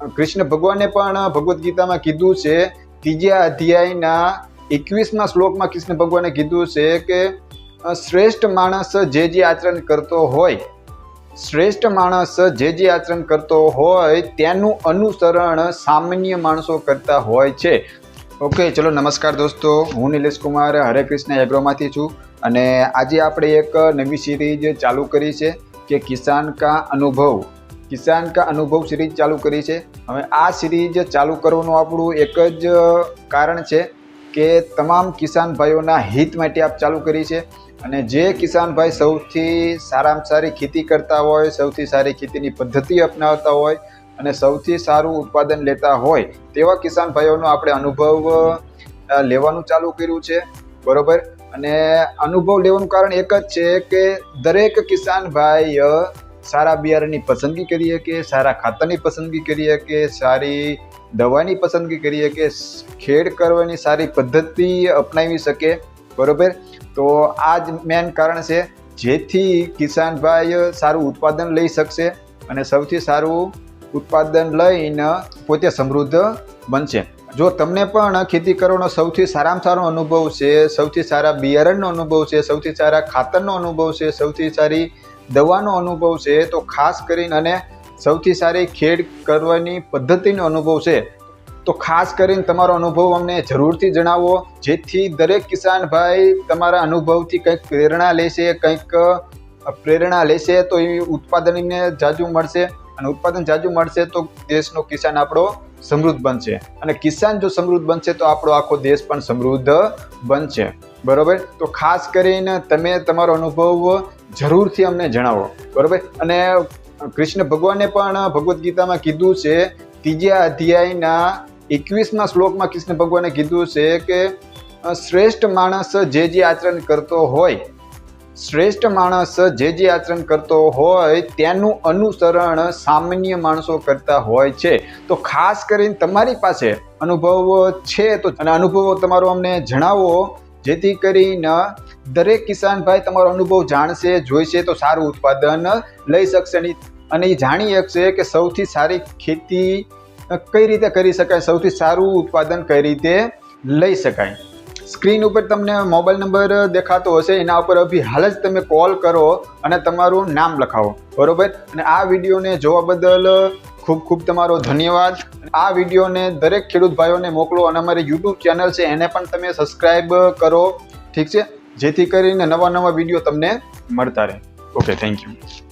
કૃષ્ણ ભગવાને પણ ભગવદ્ ગીતામાં કીધું છે, ત્રીજા અધ્યાયના એકવીસમાં શ્લોકમાં કૃષ્ણ ભગવાને કીધું છે કે શ્રેષ્ઠ માણસ જે જે આચરણ કરતો હોય, શ્રેષ્ઠ માણસ જે જે આચરણ કરતો હોય તેનું અનુસરણ સામાન્ય માણસો કરતા હોય છે. ઓકે, ચલો નમસ્કાર દોસ્તો, હું નિલેશ કુમાર, હરે કૃષ્ણ, એગ્રોમાંથી છું અને આજે આપણે એક નવી સિરીઝ ચાલુ કરી છે કે કિસાન કા અનુભવ. કિસાન કા અનુભવ સિરીઝ ચાલુ કરી છે. હવે આ સિરીઝ ચાલુ કરવાનું આપણું એક જ કારણ છે કે તમામ કિસાન ભાઈઓના હિત માટે આપ ચાલુ કરી છે અને જે કિસાન ભાઈ સૌથી સારામાં સારી ખેતી કરતા હોય, સૌથી સારી ખેતીની પદ્ધતિ અપનાવતા હોય અને સૌથી સારું ઉત્પાદન લેતા હોય તેવા કિસાન ભાઈઓનો આપણે અનુભવ લેવાનું ચાલુ કર્યું છે. બરોબર? અને અનુભવ લેવાનું કારણ એક જ છે કે દરેક કિસાન ભાઈ સારા બિયારણની પસંદગી કરી શકીએ સારા ખાતરની પસંદગી કરી શકીએ સારી દવાની પસંદગી કરી શકીએ ખેડ કરવાની સારી પદ્ધતિ અપનાવી શકે, બરાબર? તો આ જ મેન કારણ છે, જેથી કિસાન ભાઈ સારું ઉત્પાદન લઈ શકશે અને સૌથી સારું ઉત્પાદન લઈને પોતે સમૃદ્ધ બનશે. જો તમને પણ ખેતી કરવાનો સૌથી સારામાં સારો અનુભવ છે, સૌથી સારા બિયારણનો અનુભવ છે, સૌથી સારા ખાતરનો અનુભવ છે, સૌથી સારી દવાનો અનુભવ છે, તો ખાસ કરીને અને સૌથી સારી ખેડ કરવાની પદ્ધતિનો અનુભવ છે, તો ખાસ કરીને તમારો અનુભવ અમને જરૂરથી જણાવો, જેથી દરેક કિસાન ભાઈ તમારા અનુભવથી કંઈક પ્રેરણા લેશે, કંઈક પ્રેરણા લેશે, તો એ ઉત્પાદનને જાજુ મળશે, અને ઉત્પાદન જાજુ મળશે તો દેશનો કિસાન આપણો સમૃદ્ધ બનશે. અને કિસાન જો સમૃદ્ધ બનશે તો આપણો આખો દેશ પણ સમૃદ્ધ બનશે. બરાબર? તો ખાસ કરીને તમે તમારો અનુભવ જરૂરથી અમને જણાવો. બરાબર? અને કૃષ્ણ ભગવાને પણ ભગવદ્ ગીતામાં કીધું છે, ત્રીજા અધ્યાયના એકવીસમાં શ્લોકમાં કૃષ્ણ ભગવાને કીધું છે કે, શ્રેષ્ઠ માણસ જે જે આચરણ કરતો હોય શ્રેષ્ઠ માણસ જે જે આચરણ કરતો હોય તેનું અનુસરણ સામાન્ય માણસો કરતા હોય છે. તો ખાસ કરીને તમારી પાસે અનુભવ છે તો અને અનુભવો તમારો અમને જણાવો. જેથી કરીને દરેક કિસાન ભાઈ તમારો અનુભવ જાણશે, જોઈશે તો સારું ઉત્પાદન લઈ શકશે અને એ જાણી શકશે કે સૌથી સારી ખેતી કઈ રીતે કરી શકાય, સૌથી સારું ઉત્પાદન કઈ રીતે લઈ શકાય. સ્ક્રીન ઉપર તમને મોબાઈલ નંબર દેખાતો હશે. એના ઉપર અભી હાલ જ તમે કોલ કરો અને તમારું નામ લખાવો. બરોબર? અને આ વિડીયોને જોવા બદલ ખૂબ ખૂબ તમારો ધન્યવાદ. આ વિડીયોને દરેક ખેડૂત ભાઈઓને મોકલો અને અમારી યુટ્યુબ ચેનલ છે, એને પણ તમે સબસ્ક્રાઈબ કરો. ઠીક છે? જેથી કરીને નવા નવા વીડિયો તમને મળતા રહે. Okay thank you